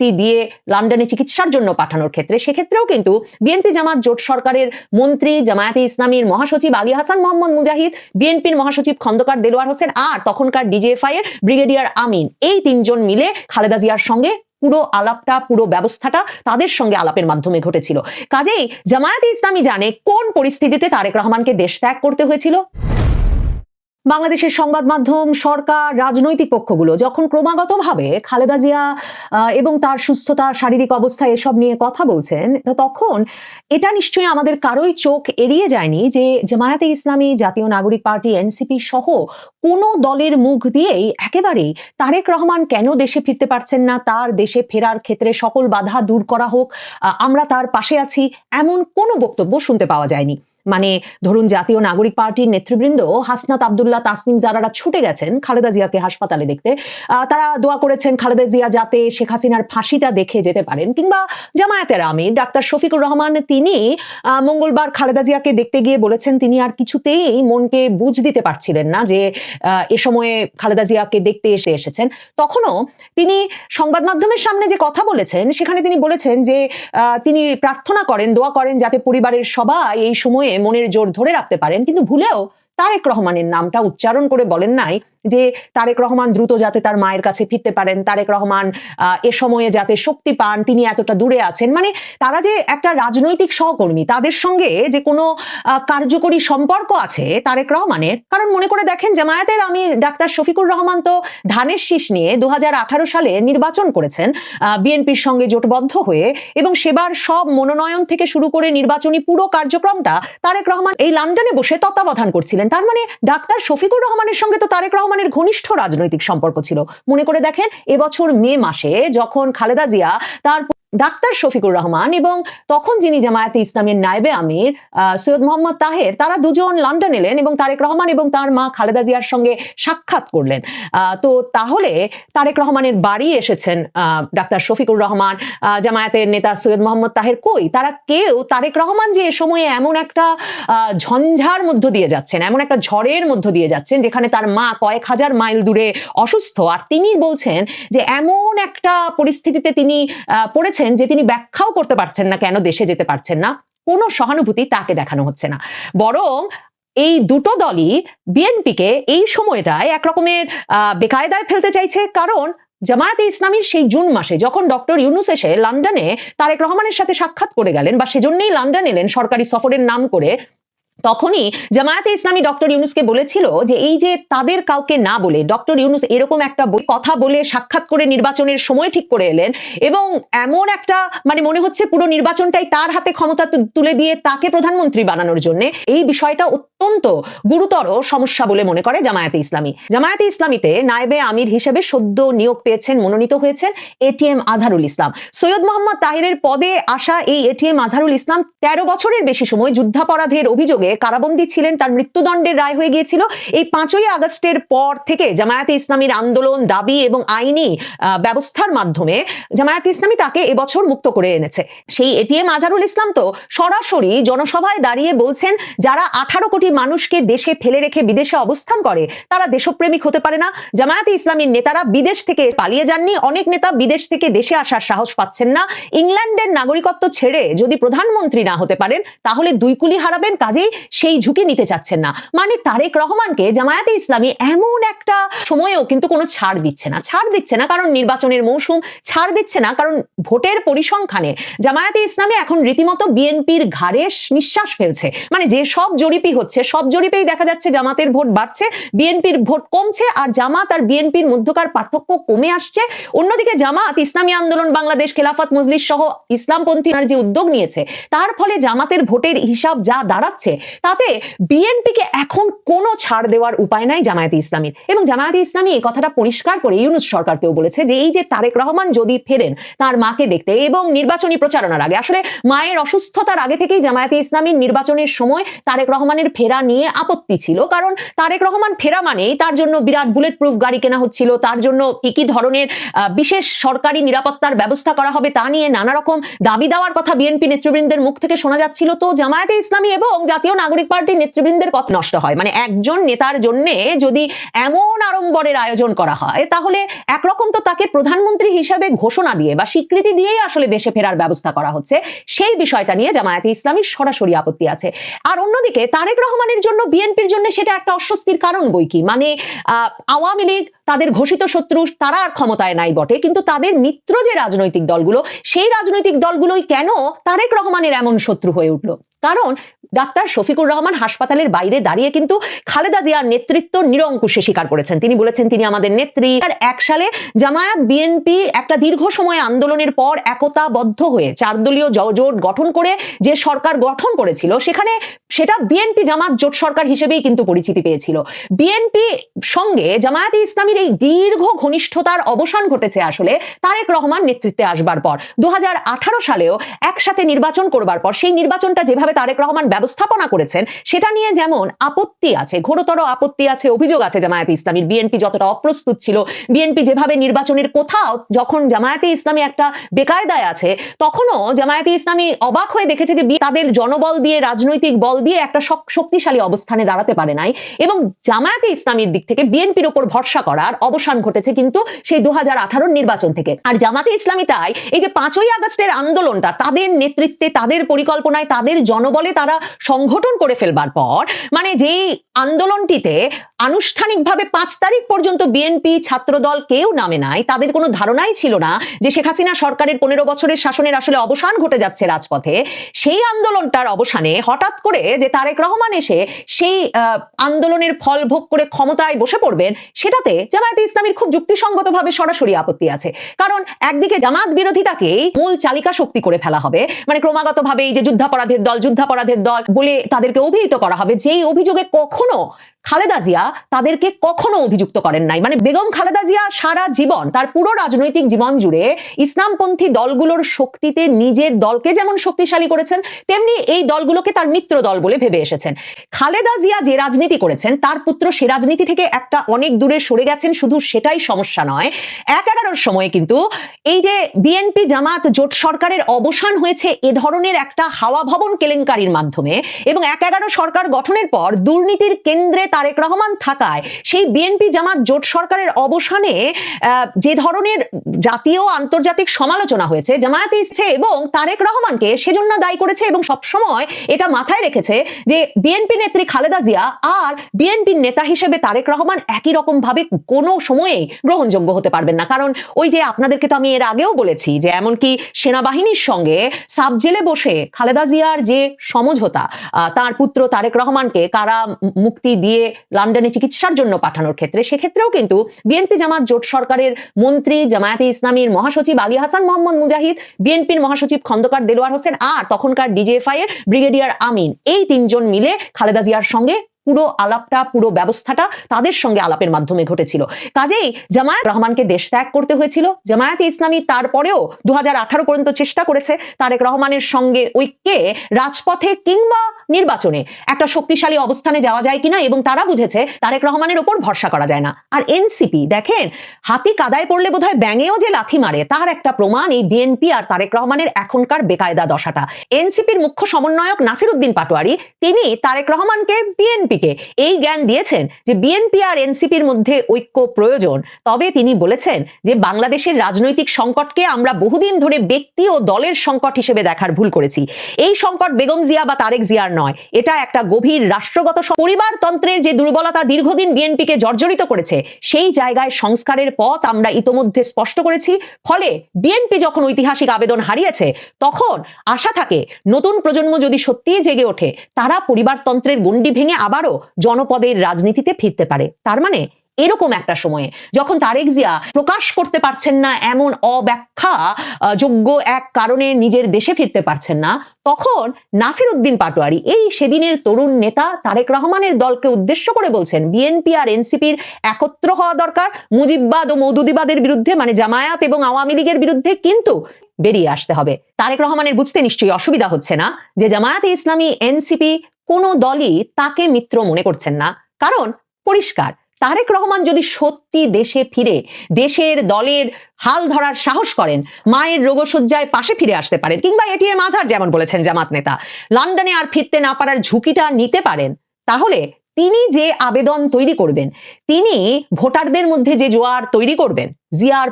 যুক্তি দিয়ে লন্ডনে চিকিৎসার জন্য পাঠানোর ক্ষেত্রে, সেক্ষেত্রেও কিন্তু বিএনপি জামাত জোট সরকারের মন্ত্রী জামায়াতে ইসলামীর মহাসচিব আলী হাসান মোহাম্মদ মুজাহিদ, বিএনপির মহাসচিব খন্দকার দেলোয়ার হোসেন আর তখনকার ডিজিএফআই এর ব্রিগেডিয়ার আমিন। এই তিনজন মিলে খালেদা জিয়ার সঙ্গে পুরো আলাপটা, পুরো ব্যবস্থাটা তাদের সঙ্গে আলাপের মাধ্যমে ঘটেছিল। কাজেই জামায়াতে ইসলামী জানে কোন পরিস্থিতিতে তারেক রহমানকে দেশ ত্যাগ করতে হয়েছিল? বাংলাদেশের সংবাদ মাধ্যম, সরকার, রাজনৈতিক পক্ষগুলো যখন ক্রমাগতভাবে খালেদা জিয়া এবং তার সুস্থতা, শারীরিক অবস্থা এসব নিয়ে কথা বলছেন, তো তখন এটা নিশ্চয়ই আমাদের কারোই চোখ এড়িয়ে যায়নি যে জামায়াতে ইসলামী, জাতীয় নাগরিক পার্টি, এনসিপি সহ কোনো দলের মুখ দিয়েই একেবারেই তারেক রহমান কেন দেশে ফিরতে পারছেন না, তার দেশে ফেরার ক্ষেত্রে সকল বাধা দূর করা হোক আমরা তার পাশে আছি, এমন কোনো বক্তব্য শুনতে পাওয়া যায়নি। মানে ধরুন জাতীয় নাগরিক পার্টির নেতৃবৃন্দ হাসনাত আবদুল্লাহ তাসনিম যারারা ছুটে গেছেন খালেদা জিয়াকে হাসপাতালে দেখতে। তারা দোয়া করেছেন খালেদা জিয়া যাতে শেখ হাসিনার ফাঁসিটা দেখে যেতে পারেন কিংবা জামায়াতের আমির ডাক্তার শফিকুর রহমান তিনি মঙ্গলবার খালেদা জিয়াকে দেখতে গিয়ে বলেছেন তিনি আর কিছুতেই মনকে বুঝ দিতে পারছিলেন না যে এ সময়ে খালেদা জিয়াকে দেখতে এসে এসেছেন। তখনও তিনি সংবাদ মাধ্যমের সামনে যে কথা বলেছেন সেখানে তিনি বলেছেন যে তিনি প্রার্থনা করেন, দোয়া করেন যাতে পরিবারের সবাই এই সময়ে মনের জোর ধরে রাখতে পারেন কিন্তু ভুলেও তারেক রহমানের নামটা উচ্চারণ করে বলেন নাই যে তারেক রহমান দ্রুত যাতে তার মায়ের কাছে ফিরতে পারেন, তারেক রহমান এ সময়ে যাতে শক্তি পান, তিনি এতটা দূরে আছেন। মানে তারা যে একটা রাজনৈতিক সহকর্মী, তাদের সঙ্গে যে কোনো কার্যকরী সম্পর্ক আছে তারেক রহমানের, কারণ মনে করে দেখেন জামায়াতের আমির ডাক্তার শফিকুর রহমান তো ধানের শীষ নিয়ে দু হাজার আঠারো সালে নির্বাচন করেছেন বিএনপির সঙ্গে জোটবদ্ধ হয়ে এবং সেবার সব মনোনয়ন থেকে শুরু করে নির্বাচনী পুরো কার্যক্রমটা তারেক রহমান এই লন্ডনে বসে তত্ত্বাবধান করছিলেন। তার মানে ডাক্তার শফিকুর রহমানের সঙ্গে তো তারেক রহমানের ঘনিষ্ঠ রাজনৈতিক সম্পর্ক ছিল। মনে করে দেখেন, এবছর মে মাসে যখন খালেদা জিয়া তার ডাক্তার শফিকুর রহমান এবং তখন যিনি জামায়াতে ইসলামের নায়েবে আমির সৈয়দ মোহাম্মদ তাহের তারা দুজন লন্ডন এলেন এবং তারেক রহমান এবং তার মা খালেদা জিয়ার সঙ্গে সাক্ষাৎ করলেন। তো তাহলে তারেক রহমানের বাড়ি এসেছেন ডাক্তার শফিকুর রহমান। জামায়াতের নেতা সৈয়দ মোহাম্মদ তাহের কই? তারা কেউ তারেক রহমান যে এ সময়ে এমন একটা ঝঞ্ঝার মধ্য দিয়ে যাচ্ছেন এমন একটা ঝড়ের মধ্য দিয়ে যাচ্ছেন যেখানে তার মা কয়েক হাজার মাইল দূরে অসুস্থ। আর তিনি বলছেন যে এমন একটা পরিস্থিতিতে তিনি আহ, পড়েছেন যে তিনি ব্যাখ্যাও করতে পারছেন না কেন দেশে যেতে পারছেন না। কোনো সহানুভূতি তাকে দেখানো হচ্ছে না। বরং এই দুটো দলই বিএনপিকে এই সময়টায় একরকমের বেকায়দায় ফেলতে চাইছে। কারণ জামায়াতে ইসলামীর সেই জুন মাসে যখন ডক্টর ইউনুস এসে লন্ডনে তারেক রহমানের সাথে সাক্ষাৎ করে গেলেন বা সেজন্যই লন্ডন এলেন সরকারি সফরের নাম করে তখনই জামায়াতে ইসলামী ডক্টর ইউনুসকে বলেছিল যে এই যে তাদের কাউকে না বলে ডক্টর ইউনুস এরকম একটা কথা বলে সাক্ষাৎ করে নির্বাচনের সময় ঠিক করে এলেন এবং এমন একটা মানে মনে হচ্ছে পুরো নির্বাচনটাই তার হাতে ক্ষমতা তুলে দিয়ে তাকে প্রধানমন্ত্রী বানানোর জন্য, এই বিষয়টা অত্যন্ত গুরুতর সমস্যা বলে মনে করে জামায়াতে ইসলামী। জামায়াতে ইসলামীতে নায়েবে আমির হিসেবে সদ্য নিয়োগ পেয়েছেন, মনোনীত হয়েছেন এটিএম আজহারুল ইসলাম। সৈয়দ মোহাম্মদ তাহিরের পদে আসা এই এটিএম আজহারুল ইসলাম তেরো বছরের বেশি সময় যুদ্ধাপরাধের অভিযোগে কারাবন্দী ছিলেন, তার মৃত্যুদণ্ডের রায় হয়ে গিয়েছিল। এই পাঁচই আগস্টের পর থেকে জামায়াতে ইসলামীর আন্দোলন, দাবি এবং আইনি ব্যবস্থার মাধ্যমে জামায়াতে ইসলামী তাকে এবছর মুক্ত করে এনেছে। সেই এটিএম আজহারুল ইসলাম তো সরাসরি জনসভায় দাঁড়িয়ে বলছেন, যারা আঠারো কোটি মানুষকে দেশে ফেলে রেখে বিদেশে অবস্থান করে, তারা দেশপ্রেমিক হতে পারে না। জামায়াতে ইসলামীর নেতারা বিদেশ থেকে পালিয়ে যাননি, অনেক নেতা বিদেশ থেকে দেশে আসার সাহস পাচ্ছেন না। ইংল্যান্ডের নাগরিকত্ব ছেড়ে যদি প্রধানমন্ত্রী না হতে পারেন, তাহলে দুই কুলি হারাবেন, কাজেই সেই ঝুঁকি নিতে চাচ্ছেন না। মানে তারেক রহমানকে জামায়াতে ইসলামী এমন একটা সময়েও কিন্তু কোনো ছাড় দিচ্ছে না। ছাড় দিচ্ছে না কারণ নির্বাচনের মৌসুম, ছাড় দিচ্ছে না কারণ ভোটের পরিসংখ্যানে জামায়াতে ইসলামী এখন রীতিমতো বিএনপির ঘাড়ে নিঃশ্বাস ফেলছে। মানে যে সব জরিপই হচ্ছে, সব জরিপেই দেখা যাচ্ছে জামাতের ভোট বাড়ছে, বিএনপির ভোট কমছে আর জামাত আর বিএনপির মধ্যকার পার্থক্য কমে আসছে। অন্যদিকে জামাত, ইসলামী আন্দোলন, বাংলাদেশ খেলাফত মজলিস সহ ইসলামপন্থীরা যে উদ্যোগ নিয়েছে, তার ফলে জামাতের ভোটের হিসাব যা দাঁড়াচ্ছে তাতে বিএনপিকে এখন কোনো ছাড় দেওয়ার উপায় নাই জামায়াতে ইসলামীর। এবং জামায়াতে ইসলামী এই কথাটা পরিষ্কার করে ইউনুস সরকারকেও বলেছে যে এই যে তারেক রহমান যদি ফেরেন তার মাকে দেখতে এবং নির্বাচনী প্রচারণার আগে, আসলে মায়ের অসুস্থতার আগে থেকেই জামায়াতে ইসলামীর নির্বাচনের সময় তারেক রহমানের ফেরা নিয়ে আপত্তি ছিল। কারণ তারেক রহমান ফেরা মানেই তার জন্য বিরাট বুলেট প্রুফ গাড়ি কেনা হচ্ছিল, তার জন্য কি কি ধরনের বিশেষ সরকারি নিরাপত্তার ব্যবস্থা করা হবে তা নিয়ে নানা রকম দাবি দেওয়ার কথা বিএনপি নেতৃবৃন্দের মুখ থেকে শোনা যাচ্ছিল। তো জামায়াতে ইসলামী এবং জাতীয় নাগরিক পার্টির নেতৃবৃন্দের পথ নষ্ট হয়। মানে একজন নেতার জন্য যদি এমন আড়ম্বরের আয়োজন করা হয়, তাহলে একরকম তো তাকে প্রধানমন্ত্রী হিসাবে ঘোষণা দিয়ে বা স্বীকৃতি দিয়েই আসলে দেশে ফেরার ব্যবস্থা করা হচ্ছে। সেই বিষয়টা নিয়ে জামায়াতে ইসলামীর সরাসরি আপত্তি আছে। আর অন্যদিকে তারেক রহমানের জন্য বিএনপির জন্য সেটা একটা অস্বস্তির কারণ বই কি? মানে আওয়ামী লীগ, তাদের ঘোষিত শত্রু, তারা আর ক্ষমতায় নাই বটে, কিন্তু তাদের মিত্র যে রাজনৈতিক দলগুলো, সেই রাজনৈতিক দলগুলোই কেন তারেক রহমানের এমন শত্রু হয়ে উঠল? কারণ ডাক্তার শফিকুর রহমান হাসপাতালের বাইরে দাঁড়িয়ে কিন্তু খালেদা জিয়ার নেতৃত্ব নিরঙ্কুশে স্বীকার করেছেন। তিনি বলেছেন, তিনি আমাদের নেত্রী। আর এক সালে জামায়াত, বিএনপি একটা দীর্ঘ সময় আন্দোলনের পর একতাবদ্ধ হয়ে চার দলীয় জোট গঠন করে যে সরকার গঠন করেছিল, সেখানে সেটা বিএনপি জামাত জোট সরকার হিসেবেই কিন্তু পরিচিতি পেয়েছিল। বিএনপি সঙ্গে জামায়াতে ইসলামীর এই দীর্ঘ ঘনিষ্ঠতার অবসান ঘটেছে আসলে তারেক রহমান নেতৃত্বে আসবার পর। দু হাজার আঠারো সালেও একসাথে নির্বাচন করবার পর সেই নির্বাচনটা যেভাবে তারেক রহমান ব্যবস্থাপনা করেছেন, সেটা নিয়ে যেমন আপত্তি আছে, ঘোরতর আপত্তি আছে, অভিযোগ আছে জামায়াতে ইসলামীর। বিএনপি যতটা অপ্রস্তুত ছিল, বিএনপি যেভাবে নির্বাচনের কোথাও যখন জামায়াতে ইসলামী একটা বেকায়দায় আছে, তখনও জামায়াতে ইসলামী অবাক হয়ে দেখেছে যে তাদের জনবল দিয়ে, রাজনৈতিক বল দিয়ে একটা শক্তিশালী অবস্থানে দাঁড়াতে পারে নাই এবং জামায়াতে ইসলামীর দিক থেকে বিএনপির উপর ভরসা করার অবসান ঘটেছে কিন্তু সেই দু হাজার আঠারো নির্বাচন থেকে। আর জামাতে ইসলামী তাই এই যে পাঁচই আগস্টের আন্দোলনটা, তাদের নেতৃত্বে, তাদের পরিকল্পনায়, তাদের জনবলে তারা সংগঠন করে ফেলবার পর মানে যেই আন্দোলনটিতে আনুষ্ঠানিকভাবে পাঁচ তারিখ পর্যন্ত বিএনপি ছাত্রদল কেউ নামে নাই, তাদের কোনো ধারণাই ছিল না যে শেখ হাসিনা সরকারের পনেরো বছরের শাসনের আসলে অবসান ঘটে যাচ্ছে রাজপথে। সেই আন্দোলনটার অবসানে হঠাৎ করে যে তারেক রহমান এসে সেই আন্দোলনের ফল ভোগ করে ক্ষমতায় বসে পড়বেন, সেটাতে জামায়াতে ইসলামীর খুব যুক্তিসঙ্গতভাবে সরাসরি আপত্তি আছে। কারণ একদিকে জামাত বিরোধিতাকেই মূল চালিকা শক্তি করে ফেলা হবে মানে ক্রমাগতভাবে এই যে যুদ্ধাপরাধের দল যুদ্ধাপরাধের দল বলে তাদেরকে অভিহিত করা হবে। যেই অভিযোগে কখনো খালেদা জিয়া তাদেরকে কখনো অভিযুক্ত করেন নাই। মানে বেগম খালেদা জিয়া সারা জীবন, তার পুরো রাজনৈতিক জীবন জুড়ে ইসলামপন্থী দলগুলোর শক্তিতে নিজের দলকে যেমন শক্তিশালী করেছেন, তেমনি এই দলগুলোকে তার মিত্র দল বলে ভেবে এসেছেন। খালেদা জিয়া যে রাজনীতি করেছেন, তার পুত্র সে রাজনীতি থেকে একটা অনেক দূরে সরে গেছেন, শুধু সেটাই সমস্যা নয়, এক এগারোর সময়ে কিন্তু এই যে বিএনপি জামাত জোট সরকারের অবসান হয়েছে এ ধরনের একটা হাওয়া ভবন কেলেঙ্কারির মাধ্যমে এবং এক এগারো সরকার গঠনের পর দুর্নীতির কেন্দ্রে তারেক রহমান থাকায় সেই বিএনপি জামাত জোট সরকারের অবসানে যে ধরনের জাতীয় আন্তর্জাতিক সমালোচনা হয়েছে, জামায়াতে ইচ্ছে এবং তারেক রহমানকে সেজন্য দায়ী করেছে এবং সবসময় এটা মাথায় রেখেছে যে বিএনপি নেত্রী খালেদা জিয়া আর বিএনপির নেতা হিসেবে তারেক রহমান একই রকম ভাবে কোনো সময়েই গ্রহণযোগ্য হতে পারবেন না। কারণ ওই যে আপনাদেরকে তো আমি এর আগেও বলেছি যে এমনকি সেনাবাহিনীর সঙ্গে সাব জেলে বসে খালেদা জিয়ার যে সমঝোতা তার পুত্র তারেক রহমানকে কারা মুক্তি দিয়ে লন্ডনে চিকিৎসার জন্য পাঠানোর ক্ষেত্রে, সেক্ষেত্রেও কিন্তু বিএনপি জামাত জোট সরকারের মন্ত্রী জামায়াতে ইসলামীর মহাসচিব আলী হাসান মোহাম্মদ মুজাহিদ, বিএনপির মহাসচিব খন্দকার দেলোয়ার হোসেন আর তখনকার ডিজিএফআই এর ব্রিগেডিয়ার আমিন। এই তিনজন মিলে খালেদা জিয়ার সঙ্গে পুরো আলাপটা, পুরো ব্যবস্থাটা তাদের সঙ্গে আলাপের মাধ্যমে ঘটেছিল। কাজেই জামায়াত রহমানকে দেশ ত্যাগ করতে হয়েছিল। জামায়াতে ইসলামী তারপরেও দু পর্যন্ত চেষ্টা করেছে তারেক রহমানের সঙ্গে ঐক্যে, রাজপথে কিংবা নির্বাচনে। একটা শক্তিশালী অবস্থানে যাওয়া যায় কিনা এবং তারা বুঝেছে তারেক রহমানের ওপর ভরসা করা যায় না। আর এনসিপি, দেখেন, হাতি কাদায় পড়লে বোধহয় ব্যাঙেও যে লাথি মারে, তার একটা প্রমাণ এই বিএনপি আর তারেক রহমানের এখনকার বেকায়দা দশাটা। এনসিপির মুখ্য সমন্বয়ক নাসির উদ্দিন পাটোয়ারি, তিনি তারেক রহমানকে বিএনপিকে এই জ্ঞান দিয়েছেন যে বিএনপি আর এনসিপির মধ্যে ঐক্য প্রয়োজন। তবে তিনি বলেছেন যে বাংলাদেশের রাজনৈতিক সংকটকে আমরা বহুদিন ধরে ব্যক্তি ও দলের সংকট হিসেবে দেখার ভুল করেছি। এই সংকট বেগম জিয়া বা তারেক জিয়ার নয়। এটা একটা গভীর রাষ্ট্রগত পরিবারতন্ত্রের যে দুর্বলতা দীর্ঘদিন বিএনপিকে জর্জরিত করেছে, সেই জায়গায় সংস্কারের পথ আমরা ইতোমধ্যে স্পষ্ট করেছি। ফলে বিএনপি যখন ঐতিহাসিক আবেদন হারিয়েছে, তখন আশা থাকে নতুন প্রজন্ম যদি সত্যিই জেগে ওঠে, তারা পরিবারতন্ত্রের গণ্ডি ভেঙে আবারও জনপদের রাজনীতিতে ফিরতে পারে। তার মানে এরকম একটা সময়ে যখন তারেক জিয়া প্রকাশ করতে পারছেন না এমন অব্যাখ্যা যোগ্য এক কারণে নিজের দেশে ফিরতে পারছেন না, তখন নাসির উদ্দিন পাটোয়ারি, এই সেদিনের তরুণ নেতা তারেক রহমানের দলকে উদ্দেশ্য করে বলছেন বিএনপি আর এনসিপির একত্র হওয়া দরকার। মুজিববাদ ও মৌদুদিবাদের বিরুদ্ধে মানে জামায়াত এবং আওয়ামী লীগের বিরুদ্ধে কিন্তু বেরিয়ে আসতে হবে। তারেক রহমানের বুঝতে নিশ্চয়ই অসুবিধা হচ্ছে না যে জামায়াতে ইসলামী এনসিপি কোনো দলই তাকে মিত্র মনে করছেন না। কারণ পরিষ্কার, তারেক রহমান যদি সত্যি দেশে ফিরে, দেশের দলের হাল ধরার সাহস করেন, মায়ের রোগশয্যায় পাশে ফিরে আসতে পারেন, কিংবা এটিএম আজহার যেমন বলেছেন জামাত নেতা, লন্ডনে আর ফিরতে না পারার ঝুঁকিটা নিতে পারেন, তাহলে তিনি যে আবেদন তৈরি করবেন, তিনি ভোটারদের মধ্যে যে জোয়ার তৈরি করবেন, জিয়ার